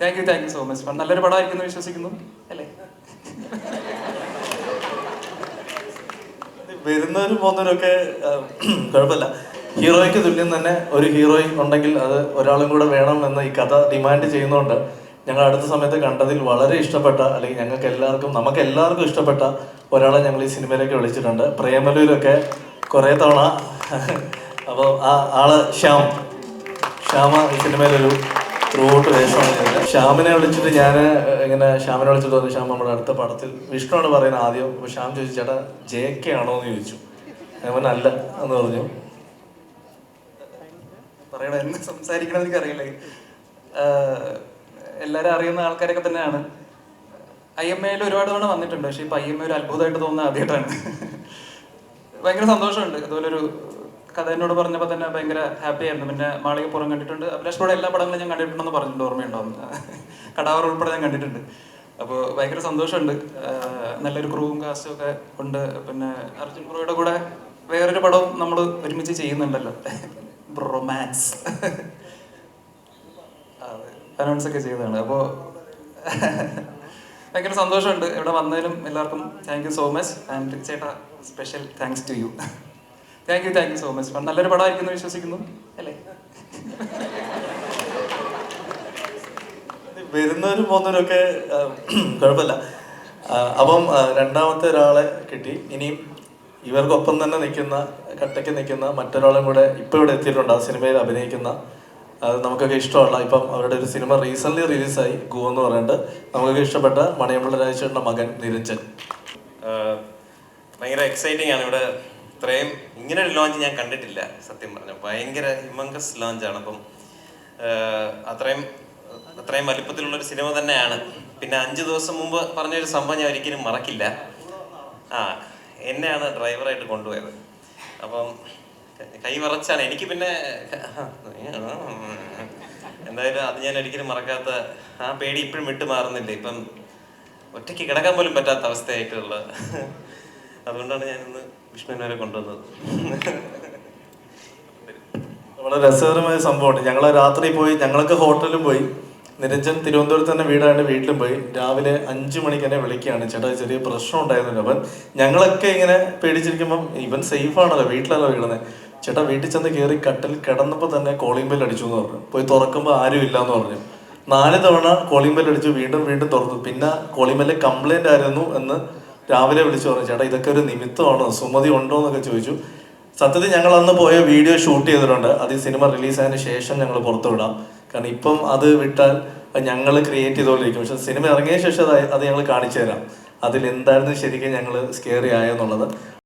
Thank you thank you so much നല്ലൊരു പടമായിരിക്കും എന്ന് വിശ്വസിക്കുന്നു അല്ലേ? വരുന്നവരും പോകുന്നവരും ഒക്കെ കുഴപ്പമില്ല. ഹീറോയ്ക്ക് തുല്യം തന്നെ ഒരു ഹീറോയിൻ ഉണ്ടെങ്കിൽ അത് ഒരാളും കൂടെ വേണം എന്ന് ഈ കഥ ഡിമാൻഡ് ചെയ്യുന്നതുകൊണ്ട് ഞങ്ങൾ അടുത്ത സമയത്ത് കണ്ടതിൽ വളരെ ഇഷ്ടപ്പെട്ട അല്ലെങ്കിൽ ഞങ്ങൾക്ക് എല്ലാവർക്കും നമുക്ക് എല്ലാവർക്കും ഇഷ്ടപ്പെട്ട ഒരാളെ ഞങ്ങൾ ഈ സിനിമയിലേക്ക് വിളിച്ചിട്ടുണ്ട്. പ്രേമലൂരൊക്കെ കുറേ തവണ. അപ്പോൾ ആ ആൾ ശ്യാം. ശ്യാമ ഈ സിനിമയിലൊരു ത്രൂ ഔട്ട് വേഷമാണ് ശ്യാമിനെ വിളിച്ചിട്ട് ഞാൻ ഇങ്ങനെ ശ്യാമിനെ വിളിച്ചിട്ട് പറഞ്ഞു ശ്യാം നമ്മുടെ അടുത്ത പടത്തിൽ വിഷ്ണുവാണ് പറയുന്നത് ആദ്യം. അപ്പോൾ ശ്യാം ചോദിച്ചു ചേട്ടാ ജെ കെ ആണോ? എന്ന് ചോദിച്ചു. ഞാൻ അല്ല എന്ന് പറഞ്ഞു. പറയണ എന്ന് സംസാരിക്കണം എനിക്കറിയില്ല. എല്ലാവരും അറിയുന്ന ആൾക്കാരൊക്കെ തന്നെയാണ്. ഐ എം എയിൽ ഒരുപാട് തവണ വന്നിട്ടുണ്ട്. പക്ഷേ ഇപ്പം ഐ എം എ ഒരു അത്ഭുതമായിട്ട് തോന്നുന്ന ആദ്യമായിട്ടാണ്. ഭയങ്കര സന്തോഷമുണ്ട്. ഇതുപോലൊരു കഥ എന്നോട് പറഞ്ഞപ്പോൾ തന്നെ ഭയങ്കര ഹാപ്പി ആയിരുന്നു. പിന്നെ മാളിക പുറം കണ്ടിട്ടുണ്ട്. അഭിലാഷിനോട് എല്ലാ പടങ്ങളും ഞാൻ കണ്ടിട്ടുണ്ടെന്ന് പറഞ്ഞിട്ടുണ്ട് ഓർമ്മയുണ്ടാവും കടാവർ ഉൾപ്പെടെ ഞാൻ കണ്ടിട്ടുണ്ട്. അപ്പോൾ ഭയങ്കര സന്തോഷമുണ്ട്. നല്ലൊരു ക്രൂവും കാസ്റ്റും ഒക്കെ ഉണ്ട്. പിന്നെ അർജുൻ ബ്രോയുടെ കൂടെ വേറൊരു പടവും നമ്മൾ ഒരുമിച്ച് ചെയ്യുന്നുണ്ടല്ലോ. റൊമാൻസ് അനൗൺസ് ഒക്കെ ചെയ്തതാണ്. അപ്പോൾ ഭയങ്കര സന്തോഷമുണ്ട്. ഇവിടെ വന്നതിലും എല്ലാവർക്കും thank you so much and ചേട്ടാ special thanks to you thank you thank you so much നല്ലൊരു പടമായിരിക്കും എന്ന് വിശ്വസിക്കുന്നു അല്ലേ? വരുന്നവരും പോകുന്നവരും ഒക്കെ കുഴപ്പമില്ല. അപ്പം രണ്ടാമത്തെ ഒരാളെ കിട്ടി. ഇനിയും ഇവർക്കൊപ്പം തന്നെ നിൽക്കുന്ന കട്ടയ്ക്ക് നിൽക്കുന്ന മറ്റൊരാളും കൂടെ ഇപ്പോൾ ഇവിടെ എത്തിയിട്ടുണ്ട്. ആ സിനിമയിൽ അഭിനയിക്കുന്ന അത് നമുക്കൊക്കെ ഇഷ്ടമുള്ള ഇപ്പം അവരുടെ ഒരു സിനിമ റീസെന്റ് റിലീസായി ഗു എന്ന് പറയുന്നത് നമുക്കൊക്കെ ഇഷ്ടപ്പെട്ട മണിയമ്പിള്ള രാജേശ്വരന്റെ മകൻ നിരഞ്ജൻ. ഭയങ്കര എക്സൈറ്റിംഗ് ആണ് ഇവിടെ. ഇത്രയും ഇങ്ങനെ ഒരു ലോഞ്ച് ഞാൻ കണ്ടിട്ടില്ല സത്യം പറഞ്ഞു. ഭയങ്കര ഹിമങ്കസ് ലോഞ്ചാണ് അപ്പം അത്രയും അത്രയും വലിപ്പത്തിലുള്ള ഒരു സിനിമ തന്നെയാണ്. പിന്നെ അഞ്ചു ദിവസം മുമ്പ് പറഞ്ഞൊരു സംഭവം ഞാൻ ഒരിക്കലും മറക്കില്ല. ആ എന്നെയാണ് ഡ്രൈവറായിട്ട് കൊണ്ടുപോയത്. അപ്പം കൈ വറച്ചാണ് എനിക്ക് പിന്നെ എന്തായാലും അത് ഞാൻ ഒരിക്കലും മറക്കാത്ത ആ പേടി ഇപ്പോഴും വിട്ടു മാറുന്നില്ല ഇപ്പം ഒറ്റയ്ക്ക് കിടക്കാൻ പോലും പറ്റാത്ത അവസ്ഥയായിട്ടുള്ള അതുകൊണ്ടാണ് ഞാൻ ഇന്ന് വിഷ്ണുവിനെ കൊണ്ടുവന്നത്. വളരെ രസകരമായ സംഭവമാണ്. ഞങ്ങൾ രാത്രി പോയി ഞങ്ങളൊക്കെ ഹോട്ടലിലും പോയി. നിരഞ്ജൻ തിരുവനന്തപുരത്ത് തന്നെ വീടായിട്ട് വീട്ടിലും പോയി. രാവിലെ അഞ്ചു മണിക്ക് എന്നെ വിളിക്കുകയാണ്. ചേട്ടാ ചെറിയ പ്രശ്നം ഉണ്ടായിരുന്നില്ല. അപ്പം ഞങ്ങളൊക്കെ ഇങ്ങനെ പേടിച്ചിരിക്കുമ്പം ഇവൻ സേഫ് ആണല്ലോ വീട്ടിലല്ലോ വീടുന്നത് ചേട്ടാ വീട്ടിൽ ചെന്ന് കയറി കട്ടിൽ കിടന്നപ്പോൾ തന്നെ കോളിംഗ് ബെൽ അടിച്ചു എന്ന് പറഞ്ഞു. പോയി തുറക്കുമ്പോൾ ആരും ഇല്ല എന്ന് പറഞ്ഞു. നാല് തവണ കോളിംഗ് ബെൽ അടിച്ചു വീണ്ടും വീണ്ടും തുറന്നു. പിന്നെ കോളിംഗ് ബെല്ല് കംപ്ലൈന്റ് ആയിരുന്നു എന്ന് രാവിലെ വിളിച്ചു പറഞ്ഞു ചേട്ടാ ഇതൊക്കെ ഒരു നിമിത്തമാണോ? സുമതി ഉണ്ടോ? എന്നൊക്കെ ചോദിച്ചു. സത്യത്തിൽ ഞങ്ങൾ അന്ന് പോയ വീഡിയോ ഷൂട്ട് ചെയ്തിട്ടുണ്ട്. അത് ഈ സിനിമ റിലീസായതിന് ശേഷം ഞങ്ങൾ പുറത്തു വിടാം. കാരണം ഇപ്പം അത് വിട്ടാൽ ഞങ്ങൾ ക്രിയേറ്റ് ചെയ്തുകൊണ്ടിരിക്കും. പക്ഷെ സിനിമ ഇറങ്ങിയ ശേഷം അത് അത് ഞങ്ങൾ കാണിച്ചു തരാം. അതിൽ എന്തായിരുന്നു ശരിക്കും ഞങ്ങൾ സ്കെയറി ആയെന്നുള്ളത്